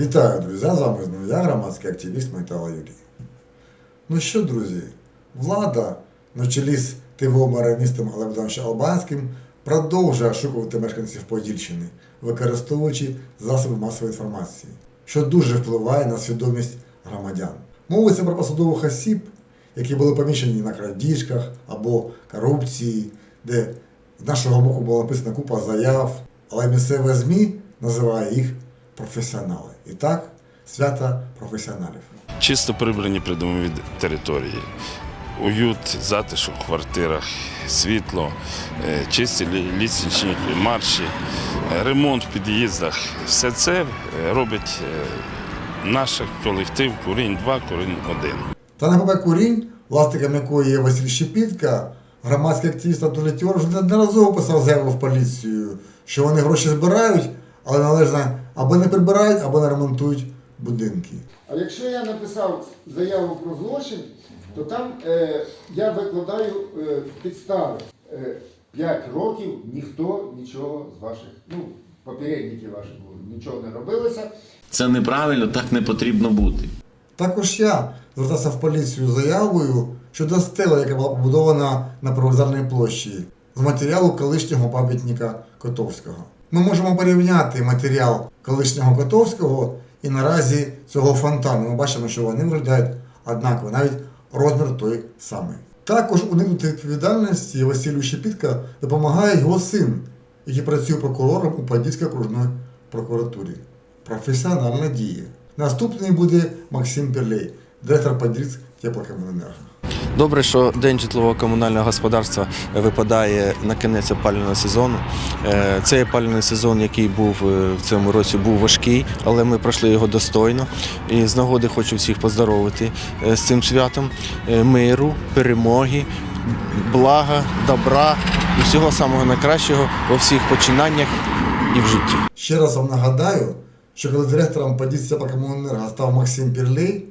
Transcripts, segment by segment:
Вітаю, друзі! З вами знову я, громадський активіст Майтала Юрій. Ну що, друзі, влада на чолі з ТВО-мараністом Олександром Албанським продовжує ошукувати мешканців Подільщини, використовуючи засоби масової інформації, що дуже впливає на свідомість громадян. Мовиться про посадових осіб, які були поміщені на крадіжках або корупції, де з нашого боку була написана купа заяв, але місцеве ЗМІ називає їх професіонали. І так, свята професіоналів. Чисто прибрані придомові території. Уют, затишок в квартирах, світло, е, чисті лі- лісничні марші, е, ремонт в під'їздах. Все це е, робить наш колектив Курінь 2, Курінь 1. Та на Курінь, власником якої є Василь Щепітка, громадський активіст Анатолій Тьор вже неодноразово писав заяву в поліцію, що вони гроші збирають, але належно або не прибирають, або не ремонтують будинки. А якщо я написав заяву про злочин, то там е, я викладаю е, підстави. Е, П'ять років ніхто нічого з ваших, ну, попередників ваших нічого не робилося. Це неправильно, так не потрібно бути. Також я звертався в поліцію з заявою щодо стела, яка була побудована на привокзальній площі, з матеріалу колишнього пам'ятника Котовського. Ми можемо порівняти матеріал колишнього Котовського і наразі цього фонтану. Ми бачимо, що вони виглядають однаково, навіть розмір той самий. Також уникнути відповідальності Василю Щепітка допомагає його син, який працює прокурором у Подільській окружної прокуратурі. Професіональна діє. Наступний буде Максим Перлей, директор Подільськ теплокомуненерго. Добре, що день житлово-комунального господарства випадає на кінець опалювального сезону. Е, Цей опалювальний сезон, який був е, в цьому році, був важкий, але ми пройшли його достойно. І з нагоди хочу всіх поздоровити е, з цим святом миру, перемоги, блага, добра і всього самого найкращого у всіх починаннях і в житті. Ще раз вам нагадаю, що коли директором Подільськ теплокомуненерго став Максим Перлей,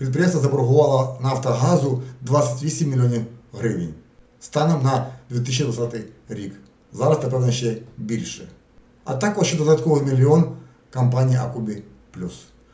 підприємство заборгувало Нафтогазу 28 мільйонів гривень станом на 2020 рік. Зараз, напевно, ще більше. А також ще додатковий мільйон компанії Акубі Плюс.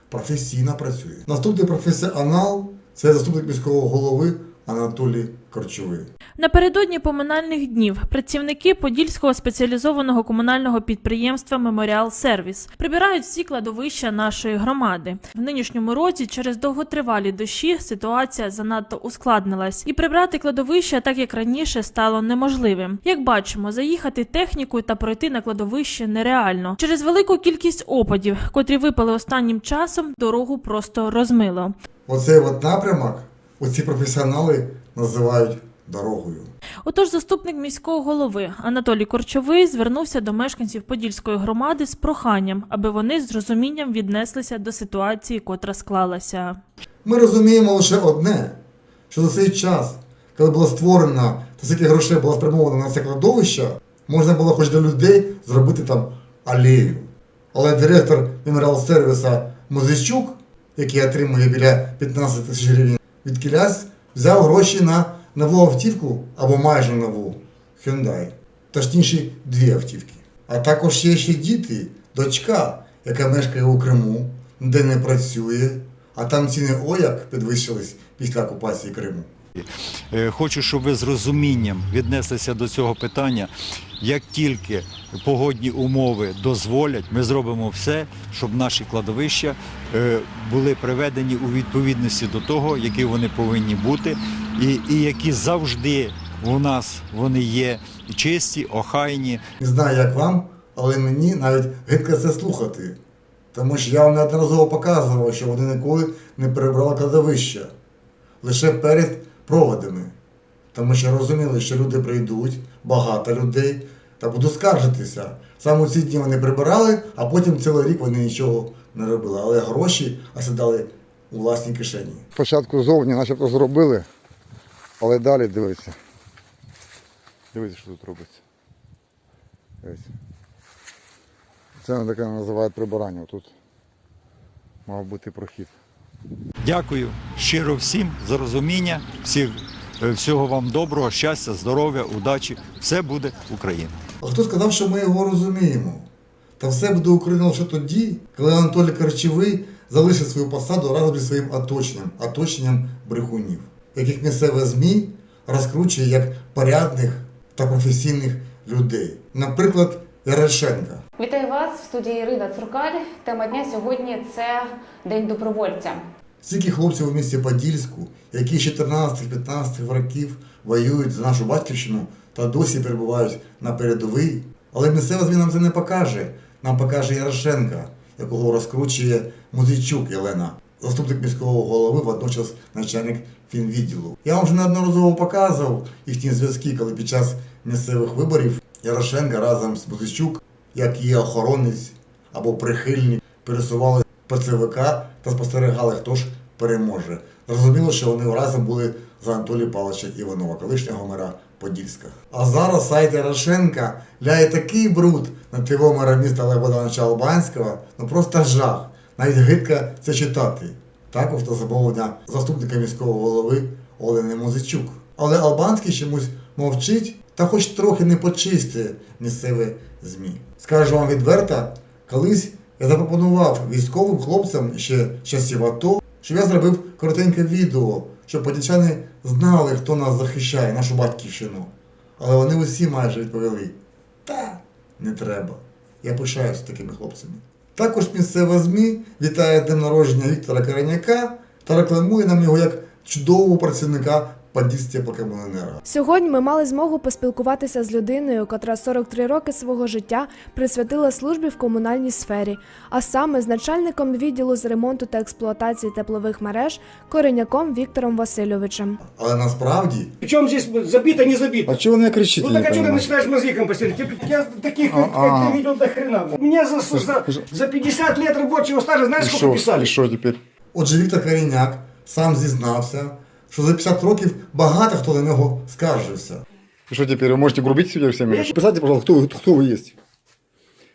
Професійно працює. Наступний професіонал це заступник міського голови Анатолій Корчовий. Напередодні поминальних днів працівники Подільського спеціалізованого комунального підприємства Меморіал Сервіс прибирають всі кладовища нашої громади. В нинішньому році через довготривалі дощі ситуація занадто ускладнилась, і прибрати кладовища, так як раніше, стало неможливим. Як бачимо, заїхати технікою та пройти на кладовище нереально. Через велику кількість опадів, котрі випали останнім часом, дорогу просто розмило. Оцей от напрямок оці професіонали називають дорогою. Отож, заступник міського голови Анатолій Корчовий звернувся до мешканців Подільської громади з проханням, аби вони з розумінням віднеслися до ситуації, котра склалася. Ми розуміємо лише одне, що за цей час, коли було створено та скільки грошей було спрямовано на це кладовище, можна було хоч для людей зробити там алею. Але директор Меморіал сервіса Музичук, який отримує біля 15 тисяч гривень від кілясь, взяв гроші на нову автівку або майже нову Hyundai. Точніше, дві автівки. А також є ще діти, дочка, яка мешкає у Криму, де не працює, а там ціни ояк підвищились після окупації Криму. Е, Хочу, щоб ви з розумінням віднеслися до цього питання. Як тільки погодні умови дозволять, ми зробимо все, щоб наші кладовища е, були приведені у відповідності до того, які вони повинні бути, і, і які завжди у нас вони є чисті, охайні, Не знаю, як вам, але мені навіть гидко це слухати. Тому що я вам неодноразово показував, що вони ніколи не перебрали кладовища. Лише перед проводами. Тому що розуміли, що люди прийдуть, багато людей, та будуть скаржитися. Саме у ці дні вони прибирали, а потім цілий рік вони нічого не робили. Але гроші осідали у власній кишені. Спочатку зовні начебто зробили, але далі дивіться. Дивіться, що тут робиться. Дивіться. Це таке називають прибирання. Тут мав бути прохід. Дякую щиро всім за розуміння. Всіх, е, всього вам доброго, щастя, здоров'я, удачі. Все буде Україна. А хто сказав, що ми його розуміємо? Та все буде Україна лише тоді, коли Анатолій Карчевий залишить свою посаду разом зі своїм оточенням, оточенням брехунів, яких місцеве ЗМІ розкручує як порядних та професійних людей. Наприклад, Ярошенка. Вітаю вас в студії Ірина Цуркаль. Тема дня сьогодні це День добровольця. Стільки хлопців у місті Подільську, які з 14-15 років воюють за нашу батьківщину та досі перебувають на передовій. Але місцева зміна нам це не покаже. Нам покаже Ярошенка, якого розкручує Музичук Єлена, заступник міського голови, водночас начальник фінвідділу. Я вам вже неодноразово показував їхні зв'язки, коли під час місцевих виборів Ярошенка разом з Музичук, як її охоронець або прихильник, пересували по ЦВК та спостерігали, хто ж переможе. Зрозуміло, що вони разом були за Анатолія Павловича Іванова, колишнього мера Подільська. А зараз сайт Ярошенка ляє такий бруд на ТВ мера міста Олега Богдановича Албанського, ну просто жах. Навіть гидко це читати. Також та замовлення заступника міського голови Олени Музичук. Але Албанський чомусь мовчить та хоч трохи не почистить місцеве ЗМІ. Скажу вам відверто, колись я запропонував військовим хлопцям ще часів АТО, щоб я зробив коротеньке відео, щоб подільчани знали, хто нас захищає, нашу батьківщину. Але вони усі майже відповіли: та не треба. Я пишаюся такими хлопцями. Також місцеве ЗМІ вітає днем народження Віктора Кореняка та рекламує нам його як чудового працівника Подільстеплокомуненерго. Сьогодні ми мали змогу поспілкуватися з людиною, котра 43 роки свого життя присвятила службі в комунальній сфері, а саме з начальником відділу з ремонту та експлуатації теплових мереж Кореняком Віктором Васильовичем. Але насправді Причем здесь забито, не забито? А чего вы меня кричите? Ну не так а что ты понимаю? начинаешь мозгиком постерить? Я таких, А, как а. ты видел, до хрена. Мне за, за, за 50 лет рабочего стажа знаешь, И сколько шо? писали? И что теперь? Отже, Віктор Коріняк сам зізнався, що за 50 років багато хто на нього скаржився. И что теперь? Вы можете грубить себя всеми? Писайте, пожалуйста, кто, вы- кто вы есть?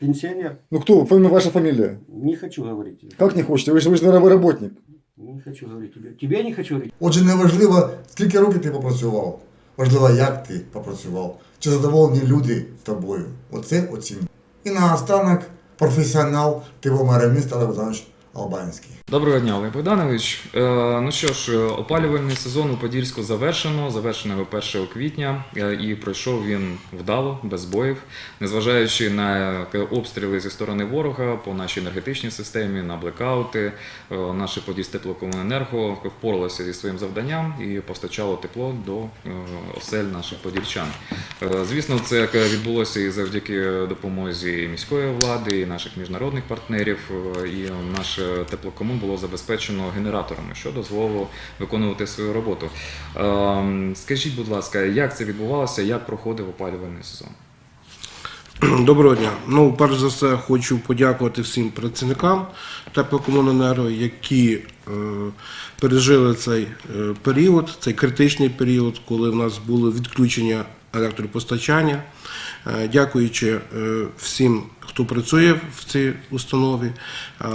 Пенсионер? Ну кто? Фами- Ваша фамилия? Не хочу говорить тебе. Как не хочете? Вы же, вы же наверное, работник. Не хочу говорить тебе. Тебе не хочу говорить. Отже, не важливо, скільки років ти попрацював, важливо, як ти попрацював, чи задоволені люди тобою. Оце оцінює. І наостанок професіонал ТВ мера міста Олег Богданович Албанський. Доброго дня, Олег Богданович. Е, ну що ж, е, опалювальний сезон у Подільську завершено. Завершено його 1 квітня, е, і пройшов він вдало, без боїв, незважаючи на обстріли зі сторони ворога по нашій енергетичній системі, на блекаути. Наше Подільстеплокомуненерго впоралося зі своїм завданням і постачало тепло до осель наших подільчан. Звісно, це відбулося і завдяки допомозі міської влади, і наших міжнародних партнерів. І наш е, теплокомун було забезпечено генераторами, що дозволило виконувати свою роботу. Ем, Скажіть, будь ласка, як це відбувалося, як проходив опалювальний сезон? Доброго дня. Ну, перш за все, хочу подякувати всім працівникам теплокомуненерго, які е, пережили цей е, період, цей критичний період, коли в нас були відключення електропостачання. Е, дякуючи е, всім, хто працює в цій установі, е,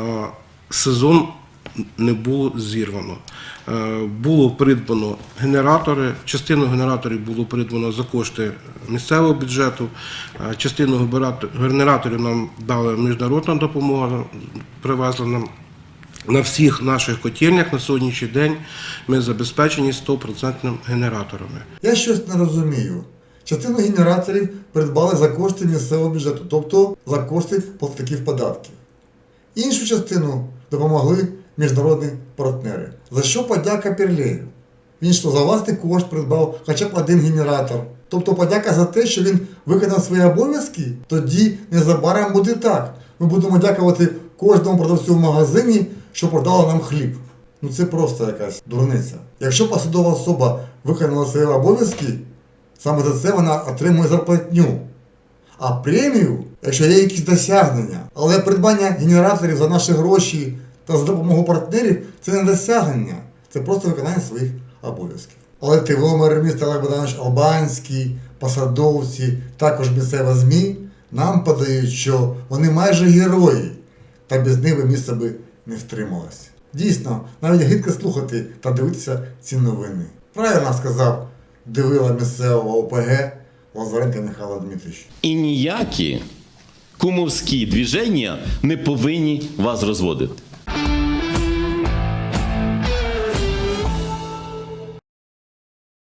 сезон не було зірвано. Е, Було придбано генератори. Частину генераторів було придбано за кошти місцевого бюджету. Е, Частину генераторів нам дала міжнародна допомога, привезла нам. На всіх наших котельнях на сьогоднішній день ми забезпечені 100% генераторами. Я щось не розумію. Частину генераторів придбали за кошти місцевого бюджету, тобто за кошти платників податків. Іншу частину допомогли міжнародні партнери. За що подяка Перлею? Він що за власний кошт придбав хоча б один генератор. Тобто подяка за те, що він виконав свої обов'язки, тоді незабаром буде так. Ми будемо дякувати кожному продавцю в магазині, що продала нам хліб. Ну це просто якась дурниця. Якщо посадова особа виконала свої обов'язки, саме за це вона отримує зарплатню. А премію, якщо є якісь досягнення. Але придбання генераторів за наші гроші та за допомогою партнерів це не досягнення, це просто виконання своїх обов'язків. Але ТВ мер міста Олег Богданович Албанський, посадовці, також місцеве ЗМІ нам подають, що вони майже герої, та без них би місце би не втрималося. Дійсно, навіть гидко слухати та дивитися ці новини. Правильно сказав дивила місцевого ОПГ Лазаренко Михайло Дмитрович. І ніякі Кумовські движення не повинні вас розводити.